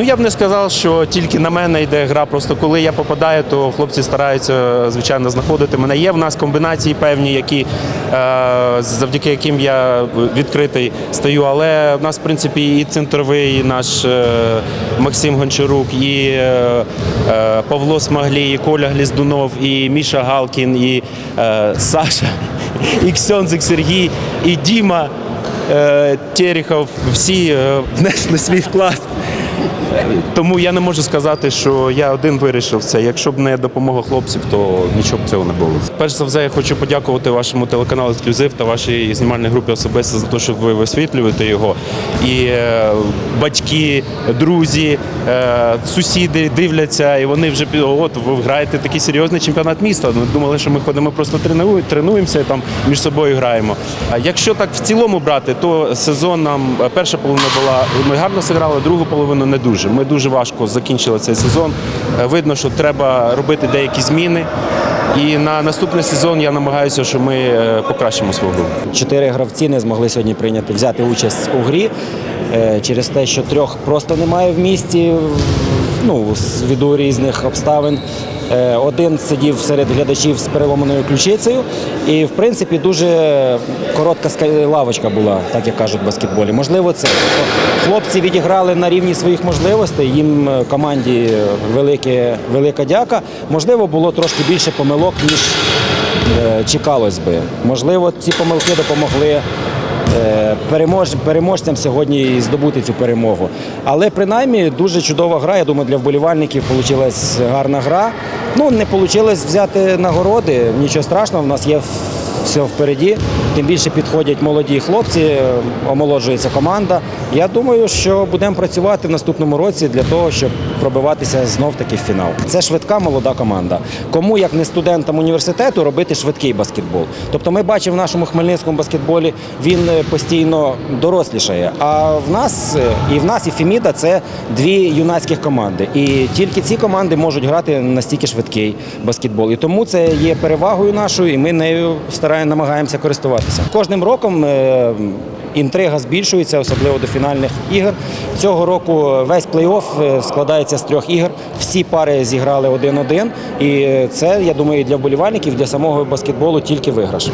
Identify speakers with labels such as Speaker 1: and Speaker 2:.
Speaker 1: Ну я б не сказав, що тільки на мене йде гра. Просто коли я попадаю, то хлопці стараються звичайно знаходити мене. Є в нас комбінації певні, які е, завдяки яким я відкритий стаю. Але в нас, в принципі, і центровий наш е, Максим Гончарук, і е, Павло Смаглій, і Коля Гліздунов, і Міша Галкін, і Саша, і Ксьонзик Сергій, і Діма. Терехов, всі внесли свій вклад. Тому я не можу сказати, що я один вирішив це. Якщо б не допомога хлопців, то нічого б цього не було. Перш за все, я хочу подякувати вашому телеканалу Ексклюзив та вашій знімальній групі особисто за те, що ви висвітлюєте його. І е, батьки, друзі, е, сусіди дивляться, і вони вже от ви граєте такий серйозний чемпіонат міста. Ми думали, що ми ходимо просто треную- тренуємося і там між собою граємо. А якщо так в цілому брати, то сезон нам е, перша половина була. Ми гарно зіграли, другу половину не дуже. Ми дуже важко закінчили цей сезон. Е, Видно, що треба робити деякі зміни. І на наступний сезон я намагаюся, що ми е, покращимо свою гру.
Speaker 2: Чотири гравці не змогли сьогодні прийняти взяти участь у грі е, через те, що трьох просто немає в місті ну, з різних обставин. Е, Один сидів серед глядачів з переломаною ключицею, і в принципі дуже коротка лавочка була, так як кажуть в баскетболі. Можливо, це хлопці відіграли на рівні своїх можливостей. Їм е, команді велике, велика дяка. Можливо, було трошки більше помилок ніж е, чекалось би. Можливо, ці помилки допомогли перемож, переможцям сьогодні здобути цю перемогу. Але принаймні дуже чудова гра. Я думаю, для вболівальників вийшла гарна гра. Ну, не вийшло взяти нагороди, нічого страшного, в нас є все впереді. Тим більше підходять молоді хлопці, омолоджується команда. Я думаю, що будемо працювати в наступному році для того, щоб пробиватися знов таки в фінал. Це швидка молода команда. Кому як не студентам університету робити швидкий баскетбол? Тобто, ми бачимо в нашому хмельницькому баскетболі він е, постійно дорослішає. А в нас е, і в нас, і Феміда це дві юнацьких команди. І тільки ці команди можуть грати настільки швидкий баскетбол. І тому це є перевагою нашою, і ми нею стараємо намагаємося користуватися. Кожним роком. е, Інтрига збільшується, особливо до фінальних ігор. Цього року весь плей-офф е, складається з трьох ігор. Всі пари зіграли один-один. І це, я думаю, для вболівальників, для самого баскетболу тільки виграш.